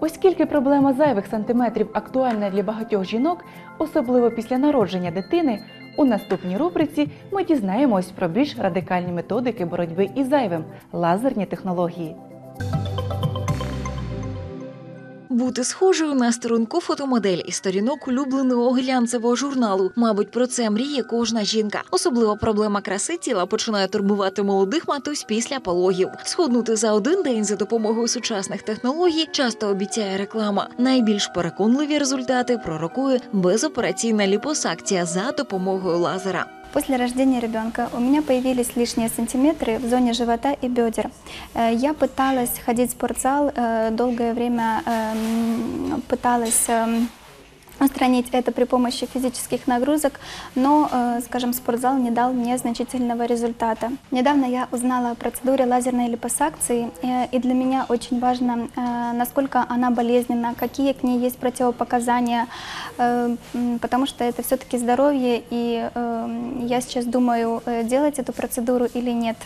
Оскільки проблема зайвих сантиметрів актуальна для багатьох жінок, особливо після народження дитини, у наступній рубриці ми дізнаємось про більш радикальні методики боротьби із зайвим лазерні технології. Бути схожою на сторінку фотомодель із сторінок улюбленого глянцевого журналу. Мабуть, про це мріє кожна жінка. Особливо проблема краси тіла починає турбувати молодих матусь після пологів. Схуднути за один день за допомогою сучасних технологій часто обіцяє реклама. Найбільш переконливі результати пророкує безопераційна ліпосакція за допомогою лазера. После рождения ребенка у меня появились лишние сантиметры в зоне живота и бедер. Э, Я пыталась ходить в спортзал, э, долгое время эм, пыталась эм, устранить это при помощи физических нагрузок, но, э, скажем, спортзал не дал мне значительного результата. Недавно я узнала о процедуре лазерной липосакции, э, и для меня очень важно, э, насколько она болезненна, какие к ней есть противопоказания, потому что это все-таки здоровье, и я сейчас думаю, делать эту процедуру или нет.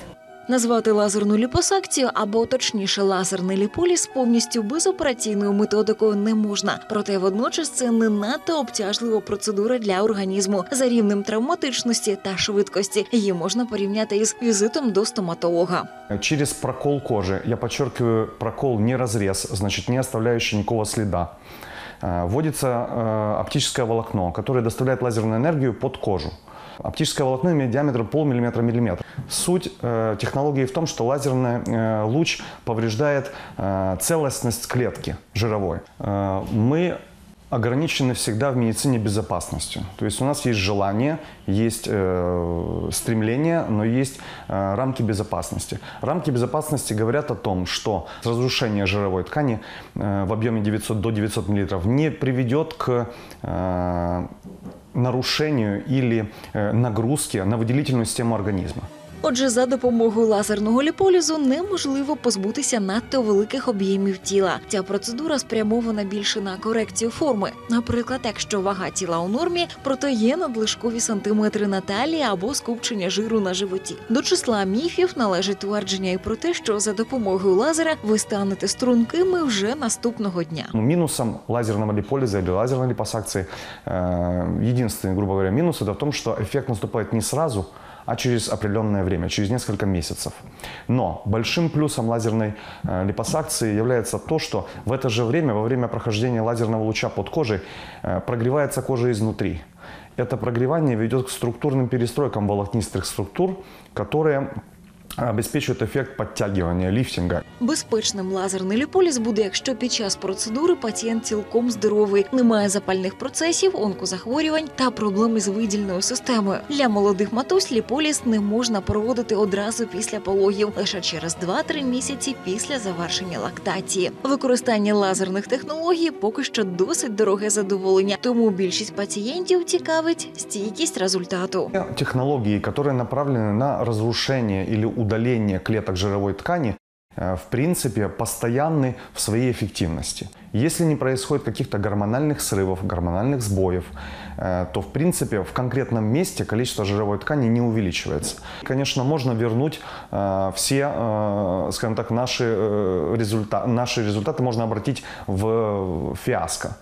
Назвати лазерну ліпосакцію або точніше лазерний ліполіс повністю безопераційною методикою не можна. Проте водночас це не надто обтяжлива процедура для організму за рівнем травматичності та швидкості. Її можна порівняти із візитом до стоматолога. Через прокол кожи, я подчеркиваю, прокол не разрез, значит не оставляющий никакого следа, э, вводится э, оптическое волокно, которое доставляет лазерную энергию под кожу. Оптическое волокно имеет диаметр полмиллиметра-миллиметр. Суть э, технологии в том, что лазерный э, луч повреждает э, целостность клетки жировой. Э, мы ограничены всегда в медицине безопасностью. То есть у нас есть желание, есть э, стремление, но есть э, рамки безопасности. Рамки безопасности говорят о том, что разрушение жировой ткани э, в объеме 900 до 900 мл не приведет к э, нарушению или э, нагрузке на выделительную систему организма. Отже, за допомогою лазерного ліполізу неможливо позбутися надто великих об'ємів тіла. Ця процедура спрямована більше на корекцію форми. Наприклад, якщо вага тіла у нормі, проте є надлишкові сантиметри на талії або скупчення жиру на животі. До числа міфів належить твердження і про те, що за допомогою лазера ви станете стрункими вже наступного дня. Ну, Минусом лазерного липолиза или лазерной липосакции, э, единственный, грубо говоря, минус это в том, что эффект наступает не сразу, а через определенное время, через несколько месяцев. Но большим плюсом лазерной э, липосакции является то, что в это же время, во время прохождения лазерного луча под кожей, э, прогревается кожа изнутри. Это прогревание ведет к структурным перестройкам волокнистых структур, которые обеспечивают эффект подтягивания, лифтинга. Безпечним лазерний ліполіз буде, якщо під час процедури пацієнт цілком здоровий, немає запальних процесів, онкозахворювань та проблем із видільною системою. Для молодих матусь ліполіз не можна проводити одразу після пологів, лише через 2-3 місяці після завершення лактації. Використання лазерних технологій поки що досить дороге задоволення, тому більшість пацієнтів цікавить стійкість результату. Технологии, которые направлены на разрушение или удаление клеток жировой ткани, э, в принципе, постоянны в своей эффективности. Если не происходит каких-то гормональных срывов, гормональных сбоев, э, то, в принципе, в конкретном месте количество жировой ткани не увеличивается. Конечно, можно вернуть э, все, скажем так, наши, э, результа- наши результаты, можно обратить в фиаско.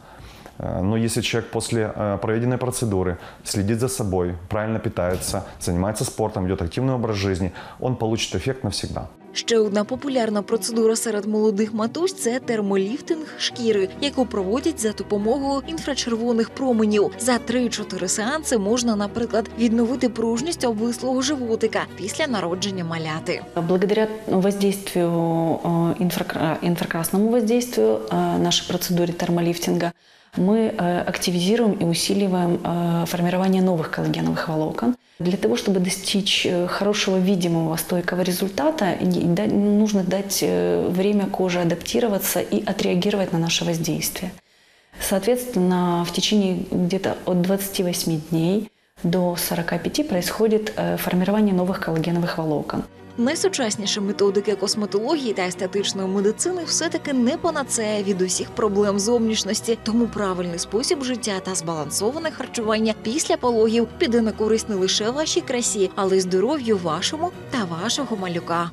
Э, Но если человек после э, проведенной процедуры следит за собой, правильно питается, занимается спортом, ведет активный образ жизни, он получит эффект навсегда. Ще одна популярна процедура серед молодих матусь це термоліфтинг шкіри, яку проводять за допомогою інфрачервоних променів. За 3-4 сеанси можна, наприклад, відновити пружність обвислого животика після народження маляти. Благодаря воздействию, э, инфракра- инфракрасному воздействию э, нашей процедуре термолифтинга мы э, активизируем и усиливаем э, формирование новых коллагеновых волокон. Для того, чтобы достичь э, хорошего видимого стойкого результата, нужно дать время коже адаптироваться и отреагировать на наше воздействие. Соответственно, в течение где-то от 28 дней до 45 происходит э, формирование новых коллагеновых волокон. Найсучасніші методики косметології та естетичної медицини все-таки не панацея від усіх проблем зовнішності, тому правильний спосіб життя та збалансоване харчування після пологів піде на користь не лише вашій красі, але й здоров'ю вашому та вашого малюка.